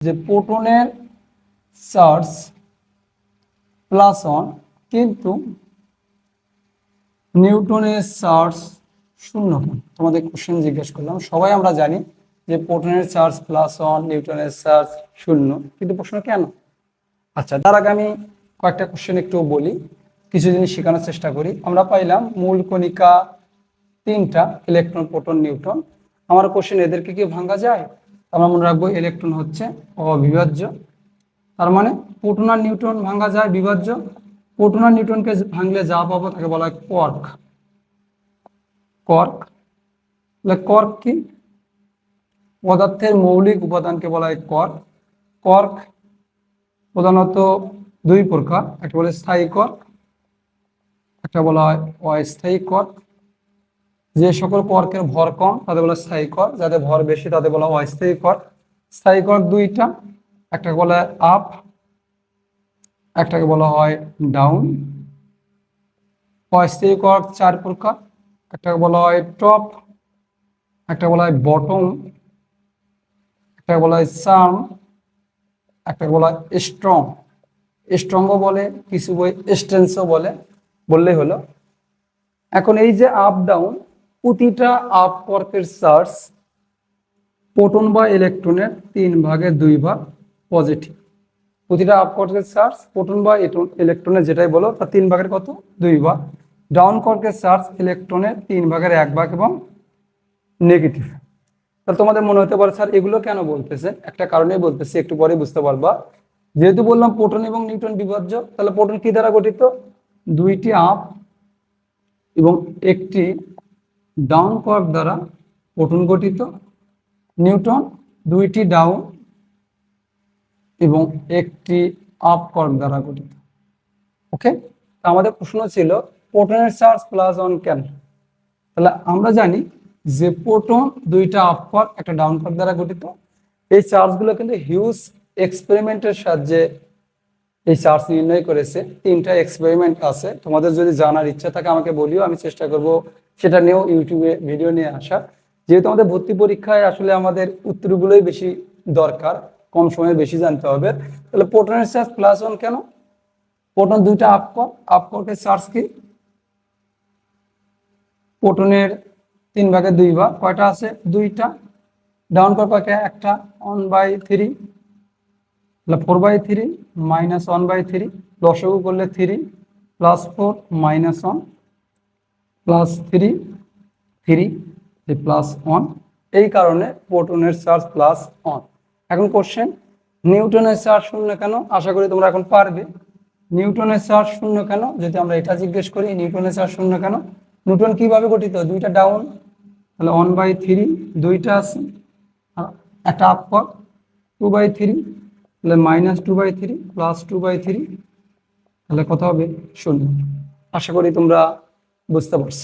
যে প্রোটনের charge plus one কিন্তু নিউটনের চার্জ শূন্য তোমাদের কোশ্চেন জিজ্ঞেস করলাম। সবাই আমরা জানি যে প্রোটনের চার্জ প্লাস ওয়ান নিউটনের চার্জ শূন্য। কিন্তু প্রশ্ন কেন? আচ্ছা তার আগে আমি কয়েকটা কোশ্চেন একটু বলি। কিছু জিনিস শেখানোর চেষ্টা করি। আমরা পাইলাম মূল কণিকা তিনটা ইলেকট্রন প্রোটন নিউটন আমার কোশ্চেন এদেরকে কি ভাঙা যায়? আমরা মনে রাখব ইলেকট্রন হচ্ছে অবিভাজ্য। তার মানে প্রোটন আর নিউটন ভাঙা যায় বিভাজ্য। প্রোটন আর নিউটনকে ভাঙলে যা পাবো তাকে বলা হয় কর্ক কর্ক কর্ক কি? পদার্থের মৌলিক উপাদানকে বলা হয় কর্ক কর্ক প্রধানত দুই প্রকার, একটা বলে স্থায়ী কর্ক একটা বলা হয় অস্থায়ী কর্ক যে সকল কর্কের ভর কম, তাদের বলা স্থায়ী কর, যাদের ভর বেশি, তাদের বলা অস্থায়ী কর। স্থায়ী কর দুইটা, একটাকে বলা আপ একটাকে বলা হয় ডাউন অস্থায়ী কর্ক চার প্রকার, একটাকে বলা হয় টপ একটা বলা হয় বটম একটা বলা হয় সার্ম একটা বলা হয় স্ট্রং স্ট্রংও বলে, কিছু বই স্টেন্সও বলে, বললেই হলো। এখন এই যে আপ ডাউন প্রতিটা আপ কর্কের চার্জ প্রোটন বা ইলেকট্রনের তিন ভাগের দুই ভাগ পজিটিভ প্রতিটা আপ কর্কের চার্জ প্রোটন বা ইলেকট্রনের যেটাই বলো তার তিন ভাগের কত? দুই ভাগ। ডাউন কর্কের চার্জ ইলেকট্রনের তিন ভাগের এক ভাগ এবং নেগেটিভ তাহলে তোমাদের মনে হতে পারে, স্যার, এগুলো কেন বলতেছে? একটা কারণেই বলতেছি, একটু পরে বুঝতে পারবা। যেহেতু বললাম প্রোটন এবং নিউটন বিভাজ্য, তাহলে প্রোটন কি দ্বারা গঠিত? দুইটি আপ এবং একটি ডাউন কর্ক দ্বারা প্রোটন গঠিত, নিউটন দুইটি ডাউন এবং একটি আপ কর্ক দ্বারা গঠিত। ওকে? আমাদের প্রশ্ন ছিল, প্রোটনের চার্জ প্লাস ওয়ান কেন? তাহলে আমরা জানি যে প্রোটন দুইটা আপ কর্ক একটা ডাউন কর্ক দ্বারা গঠিত। এই চার্জগুলো কিন্তু হিউজ এক্সপেরিমেন্টের সাহায্যে এই চার্জ নির্ণয় করেছে। তিনটা এক্সপেরিমেন্ট আছে। তোমাদের যদি জানার ইচ্ছা থাকে আমাকে বলিও, আমি চেষ্টা করব সেটা নিয়েও ইউটিউবে ভিডিও নিয়ে আসা। যেহেতু আমাদের ভর্তি পরীক্ষায় আসলে আমাদের উত্তরগুলোই বেশি দরকার, কম সময়ে বেশি জানতে হবে। তাহলে প্রোটনের চার্জ প্লাস ওয়ান কেন? প্রোটন দুইটা আপকর আপকরকে চার্জ কি? প্রোটনের তিন ভাগে দুই ভাগ কয়টা আছে? দুইটা। ডাউন কর একটা। ওয়ান বাই থ্রি তাহলে four by three minus one by three লসগু করলে three plus four minus one plus three three plus one এই কারণে প্রোটনের চার্জ প্লাস ওয়ান এখন কোশ্চেন নিউটনের চার্জ শূন্য কেন? আশা করি তোমরা এখন পারবে। নিউটনের চার্জ শূন্য কেন? যদি আমরা এটা জিজ্ঞেস করি, নিউটনের চার্জ শূন্য কেন? নিউটন কীভাবে গঠিত? দুইটা ডাউন তাহলে ওয়ান বাই থ্রি দুইটা আছে। একটা আপ টু বাই থ্রি তাহলে minus two by three plus two by three তাহলে কথা হবে? শূন্য। আশা করি তোমরা বুঝতে পারছ।